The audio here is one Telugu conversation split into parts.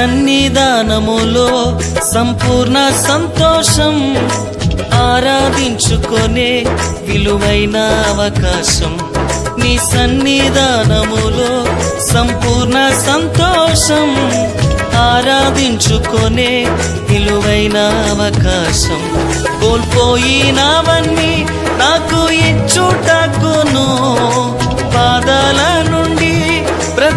సన్నిధానములో సంపూర్ణ సంతోషం ఆరాధించుకొనే విలువైన అవకాశం. నీ సన్నిధానములో సంపూర్ణ సంతోషం ఆరాధించుకొనే విలువైన అవకాశం. కోల్పోయినవన్నీ నాకు ఇచ్చుటకును పాదాలను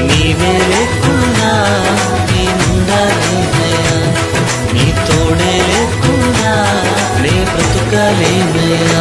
ನೀ ಮೇರೆ ಕೂಡ ನೀ ಮುಂದಾಗಿದೆಯ ನೀ ತೋಡೆಲೆ ಕೂಡ ನೇ ಬ್ರತುಕಲೇನೆಯ